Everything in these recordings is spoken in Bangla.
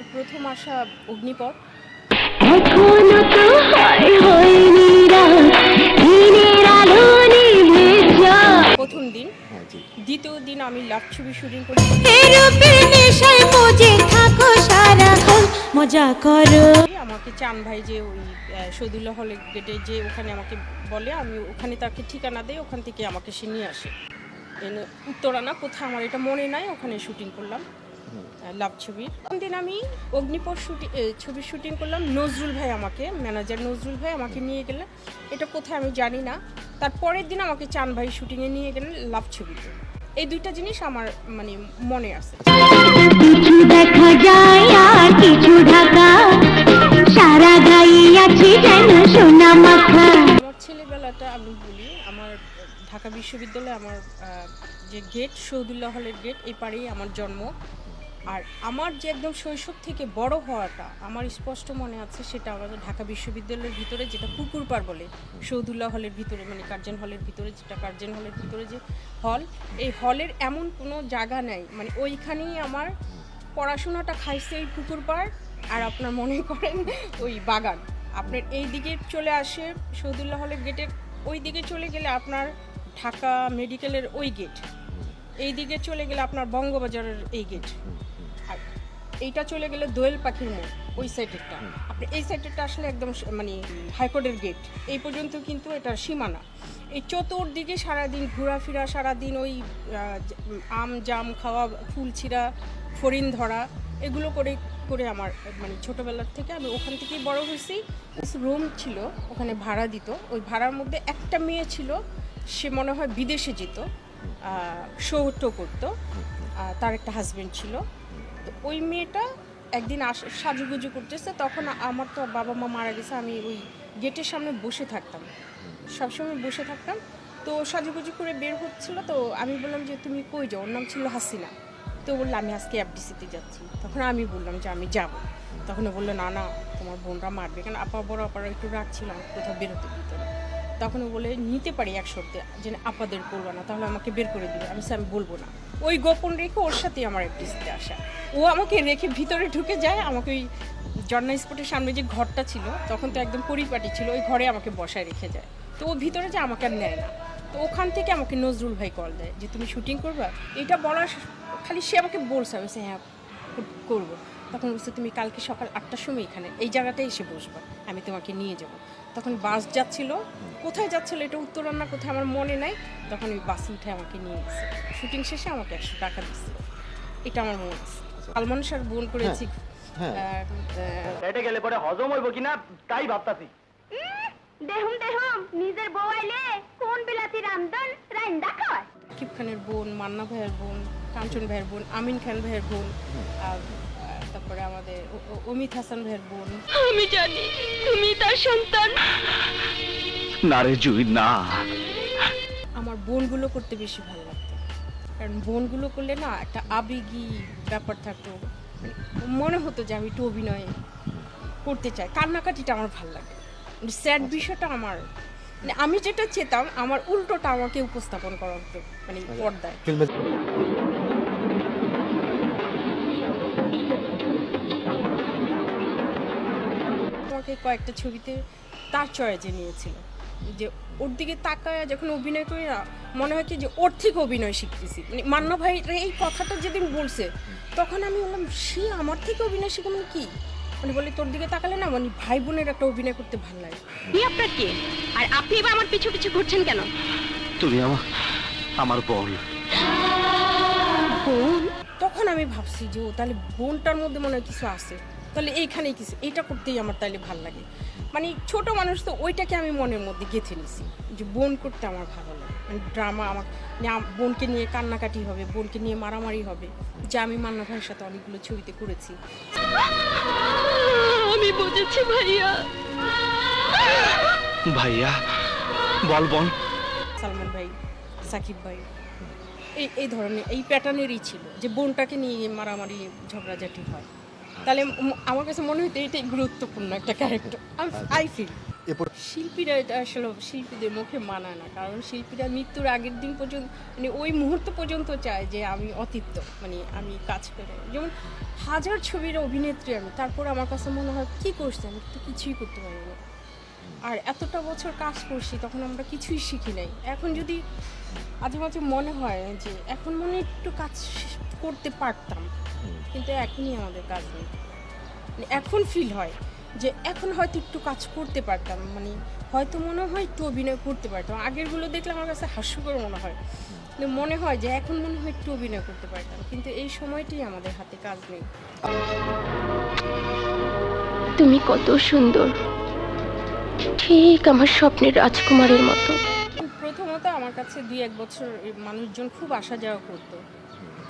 আমার প্রথম আসা অগ্নিপথ। প্রথম দিন। হ্যাঁ দ্বিতীয় দিন আমি লাভ ছবি শুটিং করি। মজে থাকো সারাক্ষণ মজা করো। আমাকে চান ভাই যে ওই শহীদুল্লাহ হলের গেটে যে ওখানে আমাকে বলে আমি ওখানে তাকে ঠিকানা দেই ওখান থেকে আমাকে সে নিয়ে আসে। উত্তরানা কোথায় আমার এটা মনে নাই ওখানে শুটিং করলাম। লাভ ছবির কোন দিন আমি অগ্নিপথ শুটিং ছবির শুটিং করলাম। নজরুল ভাই আমাকে ম্যানেজার নজরুল ভাই আমাকে নিয়ে গেলেন। এটা কোথায় আমি জানি না। তারপরের দিন আমাকে চান ভাই শুটিংয়ে নিয়ে গেলেন লাভ ছবিতে। এই দুইটা জিনিস আমার মানে মনে আছে। কিছু দেখা যায় আর কিছু ঢাকা সারা গায়ে আছে যেন সোনা মাখা। আমার ছেলেবেলাটা আমি বলি আমার ঢাকা বিশ্ববিদ্যালয়ে আমার যে গেট শহীদুল্লাহ হলের গেট এই পাড়েই আমার জন্ম। আর আমার যে একদম শৈশব থেকে বড় হওয়াটা আমার স্পষ্ট মনে আছে, সেটা আমাদের ঢাকা বিশ্ববিদ্যালয়ের ভিতরে যেটা পুকুর পাড় বলে সৌদুল্লাহ হলের ভিতরে মানে কার্জন হলের ভিতরে, যেটা কার্জন হলের ভিতরে যে হল এই হলের এমন কোনো জায়গা নেই। মানে ওইখানেই আমার পড়াশোনাটা খাইছে এই পুকুর পাড়, আর আপনার মনে করেন ওই বাগান। আপনার এই দিকে চলে আসে সৌদুল্লাহ হলের গেটের ওই দিকে চলে গেলে আপনার ঢাকা মেডিকেলের ওই গেট এই দিকে চলে গেলে আপনার বঙ্গবাজারের এই গেট এইটা চলে গেলে দোয়েল পাখির মোড় ওই সাইডেরটা আপনি এই সাইডেরটা আসলে একদম মানে হাইকোর্টের গেট এই পর্যন্ত কিন্তু এটার সীমানা। এই চতুর্দিকে সারাদিন ঘোরাফেরা সারাদিন ওই আম জাম খাওয়া ফুল ছিঁড়া ফরিন ধরা এগুলো করে করে আমার মানে ছোটোবেলার থেকে আমি ওখান থেকেই বড় হয়েছি। রুম ছিল ওখানে ভাড়া দিত। ওই ভাড়ার মধ্যে একটা মেয়ে ছিল সে মনে হয় বিদেশে যেত শো করতো তার একটা হাজব্যান্ড ছিল। তো ওই মেয়েটা একদিন আস, সাজুগুজু করতেছে, তখন আমার তো বাবা মা মারা গেছে, আমি ওই গেটের সামনে বসে থাকতাম। সবসময় বসে থাকতাম। তো সাজুগুজু করে বের হচ্ছিল, তো আমি বললাম যে, তুমি কই যাও? ওর নাম ছিল হাসিনা। তো বলল, আমি আজকে এফডিসিতে যাচ্ছি। তখন আমি বললাম যে, আমি যাব। তখন বলল, না না, তোমার বোনরা মারবে। কেন, আপা বড় আপারা একটু রাখছিল আমাকে কোথাও বেরোতে দিত না। তখন বলে, নিতে পারি এক সপ্তাহে যে আপাদের করব না, তাহলে আমাকে বের করে দিবে। আমি আমি বলব না। ওই গোপন রেখে ওর সাথেই আমার এফডিসিতে আসা। ও আমাকে রেখে ভিতরে ঢুকে যায়, আমাকে ওই জর্না স্পোর্টের সামনে যে ঘরটা ছিল, তখন তো একদম পরিপাটি ছিল, ওই ঘরে আমাকে বসায় রেখে যায়। তো ও ভিতরে যে আমাকে আর নেয় না। তো ওখান থেকে আমাকে নজরুল ভাই কল দেয়, যে, তুমি শুটিং করবা? এটা বলার খালি সে আমাকে বলছে, আমি হ্যাঁ করব। তখন বলছে তুমি কালকে সকাল আটটার সময় এখানে এই জায়গাটায় এসে বসবা আমি তোমাকে নিয়ে যাব। তখন বাস যাচ্ছিল। কোথায় যাচ্ছিল এটা উত্তরান্না কোথায় আমার মনে নাই। তখন ওই বাসে উঠে আমাকে নিয়ে গেছে। শুটিং শেষে আমাকে একশো টাকা দিচ্ছে এটা আমার মনে আছে। সালমান শাহ বোন করেছি। হ্যাঁ। আহ, আহ, পেটে গেলে পরে হজম হইব কিনা তাই ভাবতাছি। দেহুম দেহুম নিজের বউ আইলে কোন বিলাতি রামদন রাইন্দা খাওয়ায়? আকিব খানের বোন মান্না ভাইয়ের বোন কাঞ্চন ভাইয়ের বোন আমিন খান ভাইয়ের বোন আর, আহ, তারপরে আমাদের অমিত হাসান ভাইয়ের বোন। আমি জানি তুমি তার সন্তান। না রে জুই না। আমার বোনগুলো করতে বেশি ভালো লাগতো। কারণ বোনগুলো করলে না একটা আবেগী ব্যাপার থাকতো। মানে মনে হতো যে আমি একটু অভিনয় করতে চাই। কান্নাকাটিটা আমার ভালো লাগে। স্যাড বিষয়টা আমার। মানে আমি যেটা চেতাম আমার উল্টোটা আমাকে উপস্থাপন করা হতো মানে পর্দায়। আমাকে কয়েকটা ছবিতে তার চয়েজে নিয়েছিল যে ওর দিকে তাকায় যখন অভিনয় করি না মনে হয় কি যে ওর থেকে অভিনয় শিখতেছি। মানে মান্য ভাই এই কথাটা যেদিন বলছে তখন আমি বললাম সে আমার থেকে অভিনয় শিখে মানে কি? মানে বলে তোর দিকে তাকালে না মানে ভাই বোনের একটা অভিনয় করতে ভালো লাগে। আপনি আপনার কে? আর আপনি এবার আমার পিছু পিছু ঘুরছেন কেন? তুমি আমার আমার বল বোন? তখন আমি ভাবছি যে ও তাহলে বোনটার মধ্যে মনে হয় কিছু আছে। তাহলে এইখানেই কিছু এইটা করতেই আমার তাহলে ভালো লাগে। মানে ছোট মানুষ তো ওইটাকে আমি মনের মধ্যে গেঁথে নিছি যে বোন করতে আমার ভালো লাগে। মানে ড্রামা আমার মানে বোনকে নিয়ে কান্নাকাটি হবে বোনকে নিয়ে মারামারি হবে যা আমি মান্না ভাইয়ের সাথে অনেকগুলো ছবিতে করেছি। আমি বুঝেছি ভাইয়া। ভাইয়া বল বল সালমান ভাই সাকিব ভাই এই এই ধরনের এই প্যাটার্নেরই ছিল যে বোনটাকে নিয়ে মারামারি ঝগড়াঝাটি হয়। তাহলে আমার কাছে মনে হতো এটাই গুরুত্বপূর্ণ একটা ক্যারেক্টার আই ফিল শিল্পীরা এটা আসলে শিল্পীদের মুখে মানায় না কারণ শিল্পীরা মৃত্যুর আগের দিন পর্যন্ত মানে ওই মুহূর্ত পর্যন্ত চায় যে আমি অতিপ্ত মানে আমি কাজ করে। যেমন হাজার ছবির অভিনেত্রী আমি তারপর আমার কাছে মনে হয় কী করছি? আমি তো কিছুই করতে পারি না। আর এতটা বছর কাজ করছি তখন আমরা কিছুই শিখি নাই। এখন যদি মাঝে মাঝে মনে হয় যে এখন মনে একটু কাজ করতে পারতাম। কিন্তু এখনই আমাদের কাজ নেই। মানে এখন ফিল হয় যে এখন হয়তো একটু কাজ করতে পারতাম মানে হয়তো মনে হয় একটু অভিনয় করতে পারতাম। আগেরগুলো দেখলে আমার কাছে হাস্যকর মনে হয়। কিন্তু মনে হয় যে এখন মনে হয় একটু অভিনয় করতে পারতাম। কিন্তু এই সময়টাই আমাদের হাতে কাজ নেই। তুমি কত সুন্দর। ঠিক আমার স্বপ্নের রাজকুমারের মতো। প্রথমত আমার কাছে দুই এক বছর মানুষজন খুব আসা যাওয়া করতো।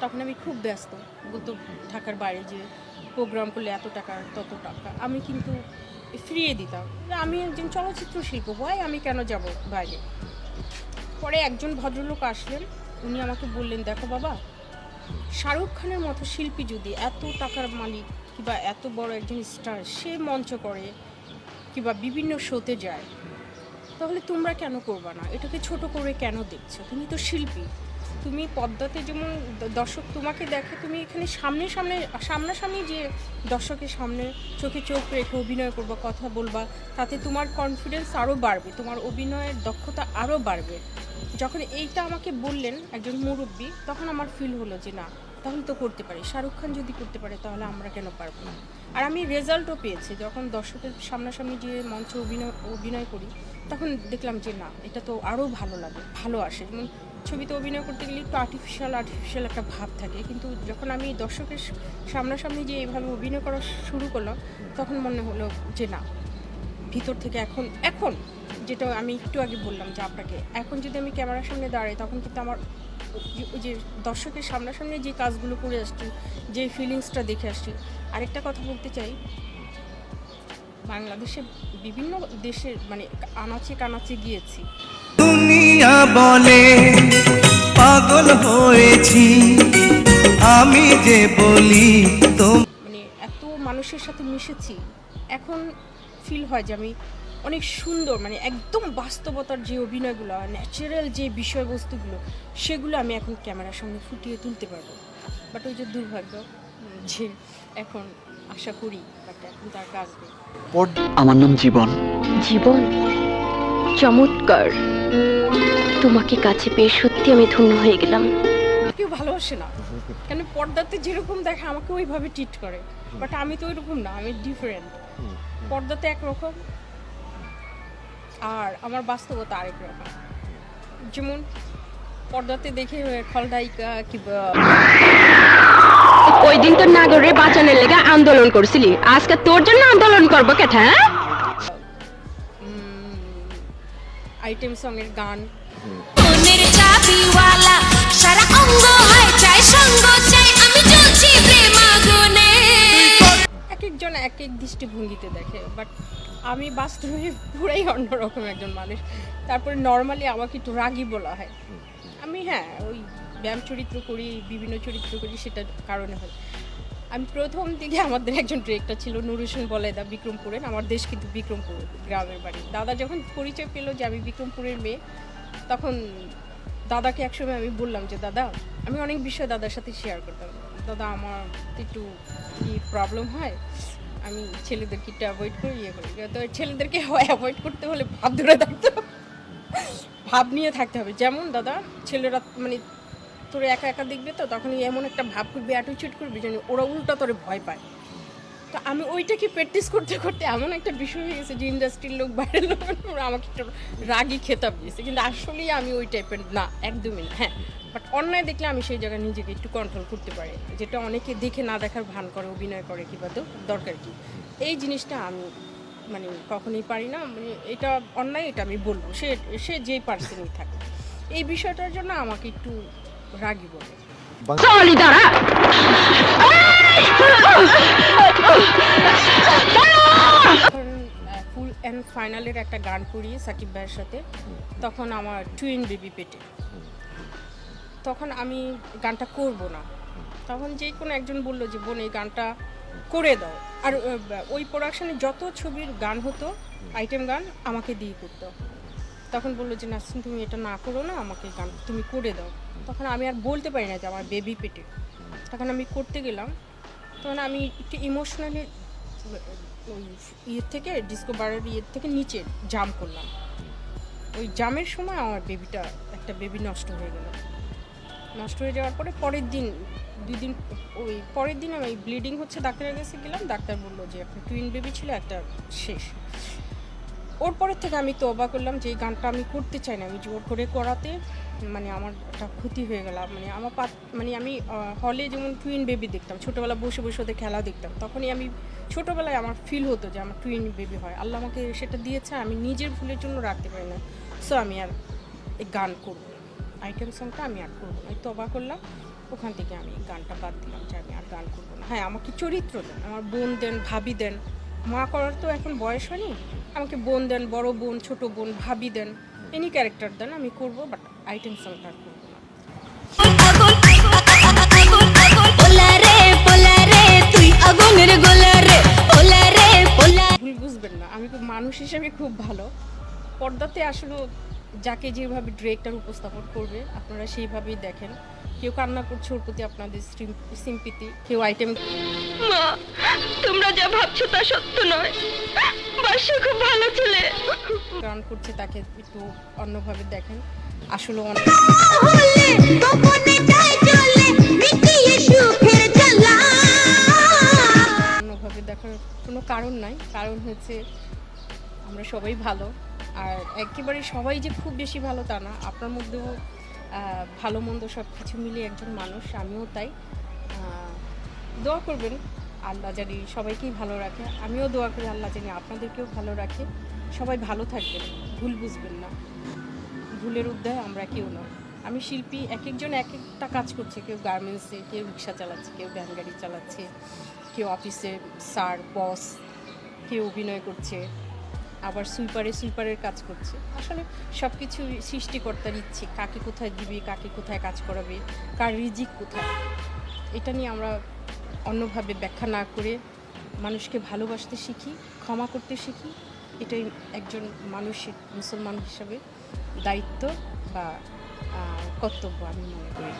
তখন আমি খুব ব্যস্ত। বলতো ঢাকার বাইরে যে প্রোগ্রাম করলে এত টাকা, তত টাকা, আমি কিন্তু ফ্রিয়ে দিতাম। আমি একজন চলচ্চিত্র শিল্প ভাই আমি কেন যাব বাইরে? পরে একজন ভদ্রলোক আসলেন, উনি আমাকে বললেন, দেখো বাবা, শাহরুখ খানের মতো শিল্পী যদি এত টাকার মালিক কিংবা এত বড় একজন স্টার সে মঞ্চ করে কিংবা বিভিন্ন শোতে যায়, তাহলে তোমরা কেন করবা না? এটাকে ছোট করে কেন দেখছ? তুমি তো শিল্পী। তুমি পদ্মাতে যেমন দর্শক তোমাকে দেখে, তুমি এখানে সামনে সামনে, সামনাসামনি যে দর্শকের সামনে চোখে চোখ রেখে অভিনয় করবা, কথা বলবা, তাতে তোমার কনফিডেন্স আরও বাড়বে, তোমার অভিনয়ের দক্ষতা আরও বাড়বে। যখন এইটা আমাকে বললেন একজন মুরব্বী, তখন আমার ফিল হলো যে না তাহলে তো করতে পারি। শাহরুখ খান যদি করতে পারে, তাহলে আমরা কেন পারব না? আর আমি রেজাল্টও পেয়েছি। যখন দর্শকের সামনাসামনি যে মঞ্চে অভিনয় অভিনয় করি, তখন দেখলাম যে না, এটা তো আরও ভালো লাগে, ভালো আসে। যেমন ছবিতে অভিনয় করতে গেলে একটু আর্টিফিশিয়াল আর্টিফিশিয়াল একটা ভাব থাকে। কিন্তু যখন আমি দর্শকের সামনাসামনি যে এভাবে অভিনয় করা শুরু করলাম, তখন মনে হলো যে না, ভিতর থেকে এখন এখন যেটা আমি একটু আগে বললাম যে আপনাকে, এখন যদি আমি ক্যামেরার সামনে দাঁড়াই, তখন কিন্তু আমার যে দর্শকের সামনাসামনি যে কাজগুলো করে আসছি, যে ফিলিংসটা দেখে আসছি। আরেকটা কথা বলতে চাই বাংলাদেশে বিভিন্ন দেশের মানে আনাচে কানাচে গিয়েছি। দুনিয়া বলে পাগল হয়েছি আমি যে বলি তো মানে এত মানুষের সাথে মিশেছি এখন ফিল হয় যে আমি অনেক সুন্দর মানে একদম বাস্তবতার যে অভিনয়গুলো ন্যাচারাল যে বিষয়বস্তুগুলো সেগুলো আমি এখন ক্যামেরার সামনে ফুটিয়ে তুলতে পারব। বাট ওই যে দুর্ভাগ্য যে এখন আশা করি বাট এখন তার কাজ আমার নাম জীবন। জীবন চমৎকার। তোমাকে কাছে পেয়ে সত্যি আমি ধন্য হয়ে গেলাম। কেউ ভালোবাসে না। কেন পর্দাতে যেরকম দেখে আমাকে ওইভাবে ট্রিট করে বাট আমি তো ওইরকম না আমি ডিফারেন্ট পর্দাতে একরকম। আর আমার বাস্তবতা আরেক রকম। যেমন পর্দাতে দেখে খলনায়িকা কিংবা ওই দিন তোর নাগরে বাঁচানোর লেগে আন্দোলন করছিলি। আজকে তোর জন্য আন্দোলন করব হ্যাঁ আইটেম সঙের গান। মনের চাবিওয়ালা সারা অঙ্গ হয় চাই সঙ্গ চাই আমি চলছি প্রেম আগুনে। এক একজন এক এক দৃষ্টিভঙ্গিতে দেখে বাট আমি বাস্তবে পুরাই অন্যরকম একজন মানুষ। তারপরে নর্মালি আমাকে একটু রাগী বলা হয়। আমি হ্যাঁ ওই ব্যায়াম চরিত্র করি, বিভিন্ন চরিত্র করি, সেটার কারণে হয়। আমি প্রথম দিকে আমাদের একজন ডিরেক্টর ছিল নুর হোসেন বলেদা বিক্রমপুরের আমার দেশ কিন্তু বিক্রমপুর গ্রামের বাড়ি। দাদা যখন পরিচয় পেল যে আমি বিক্রমপুরের মেয়ে, তখন দাদাকে একসময় আমি বললাম যে, দাদা, আমি অনেক বিষয় দাদার সাথে শেয়ার করতাম। দাদা, আমার একটু কি প্রবলেম হয়? আমি ছেলেদেরকে একটু অ্যাভয়েড করি ইয়ে করি। তো ছেলেদেরকে অ্যাভয়েড করতে হলে ভাব ধরে থাকতে। ভাব নিয়ে থাকতে হবে। যেমন দাদা, ছেলেরা মানে তোরে একা একা দেখবে তো তখন এমন একটা ভাব করবি অ্যাটিচিউড করবি যেন ওরা উল্টা তোরে ভয় পায়। তো আমি ওইটাকে প্র্যাকটিস করতে করতে এমন একটা বিষয় হয়ে গেছে যে ইন্ডাস্ট্রির লোক, বাইরের লোক, ওরা আমাকে একটু রাগি খেতাব দিয়েছে। কিন্তু আসলেই আমি ওই টাইপের না, একদমই না হ্যাঁ। বাট অন্যায় দেখলে আমি সেই জায়গায় নিজেকে একটু কন্ট্রোল করতে পারি। যেটা অনেকে দেখে না দেখার ভান করে, অভিনয় করে কিংবা তো, দরকার কি? এই জিনিসটা আমি মানে কখনোই পারি না মানে এটা অন্যায় এটা আমি বলব। সে সে যেই পার্সনই থাকে। এই বিষয়টার জন্য আমাকে একটু রাগি বলে। ফুল অ্যান্ড ফাইনালের একটা গান করি সাকিব ভাইয়ের সাথে। তখন আমার টুইন বেবি পেটে। তখন আমি গানটা করব না। তখন যে কোনো একজন বলল যে বোন এই গানটা করে দাও। আর ওই প্রোডাকশনে যত ছবির গান হতো আইটেম গান আমাকে দিয়ে করতো। তখন বলল যে নাসরিন তুমি এটা না করো না আমাকে গান তুমি করে দাও। তখন আমি আর বলতে পারি না যে আমার বেবি পেটে। তখন আমি করতে গেলাম। তখন আমি একটু ইমোশনালি ওই ইয়ের থেকে ডিস্কো বারের ইয়ের থেকে নিচে জাম করলাম। ওই জামের সময় আমার বেবিটা একটা বেবি নষ্ট হয়ে গেল। নষ্ট হয়ে যাওয়ার পরে পরের দিন দুই দিন ওই পরের দিন আমি ব্লিডিং হচ্ছে, ডাক্তারের কাছে গেলাম, ডাক্তার বলল যে একটা টুইন বেবি ছিল, একটা শেষ। ওর পরের থেকে আমি তো অবাক করলাম যে এই গানটা আমি করতে চাই না, আমি জোর করে করাতে মানে আমার একটা ক্ষতি হয়ে গেল। মানে আমার পা মানে আমি হলে যেমন টুইন বেবি দেখতাম ছোটোবেলা বসে বসে ওদের খেলা দেখতাম, তখনই আমি ছোটোবেলায় আমার ফিল হতো যে আমার টুইন বেবি হয়। আল্লাহ আমাকে সেটা দিয়েছে, আমি নিজের ভুলের জন্য রাখতে পারি না। সো আমি আর এই গান করব আইটেম সংটা আমি আর করব না। এই তো অবাক করলাম ওখান থেকে আমি গানটা বাদ দিলাম যে আমি আর গান করব না। হ্যাঁ আমাকে চরিত্র দেন আমার বোন দেন ভাবি দেন। মা করার তো এখন বয়স হয়নি। আমাকে বোন দেন বড় বোন ছোট বোন ভাবি দেন। এনি ক্যারেক্টার দেন আমি করব বাট আইটেম আর করব না। ভুল বুঝবেন না আমি খুব মানুষ হিসেবে খুব ভালো। পর্দাতে আসলে যাকে যেভাবে ডিরেক্টর উপস্থাপন করবে আপনারা সেইভাবেই দেখেন। কেউ কান্না করছে ওর প্রতি আপনাদের সিম্পিতি কেউ আইটেম মা তোমরা যা ভাবছ তা সত্য নয়। বাসা খুব ভালো ছেলে। গান করছে তাকে একটু অন্যভাবে দেখেন। আসলে অনেক অন্যভাবে দেখার কোনো কারণ নাই। কারণ হচ্ছে আমরা সবাই ভালো। আর একেবারে সবাই যে খুব বেশি ভালো তা না, আপনার মধ্যেও ভালো মন্দ সব কিছু মিলিয়ে একজন মানুষ, আমিও তাই। দোয়া করবেন, আল্লাহ জানি সবাইকেই ভালো রাখে। আমিও দোয়া করি আল্লাহ জানি আপনাদেরকেও ভালো রাখে। সবাই ভালো থাকবেন, ভুল বুঝবেন না। ভুলের উদ্যায় আমরা কেউ নয় আমি শিল্পী এক একজন এক একটা কাজ করছে, কেউ গার্মেন্টসে, কেউ রিক্সা চালাচ্ছে, কেউ ভ্যান গাড়ি চালাচ্ছে, কেউ অফিসে স্যার, বস, কেউ অভিনয় করছে। আবার সুইপারে সুইপারের কাজ করছে। আসলে সব কিছু সৃষ্টিকর্তার ইচ্ছে কাকে কোথায় দিবে, কাকে কোথায় কাজ করাবে, কার রিজিক কোথায়। এটা নিয়ে আমরা অন্যভাবে ব্যাখ্যা না করে মানুষকে ভালোবাসতে শিখি, ক্ষমা করতে শিখি। এটাই একজন মানুষের, মুসলমান হিসাবে দায়িত্ব বা কর্তব্য আমি মনে করি।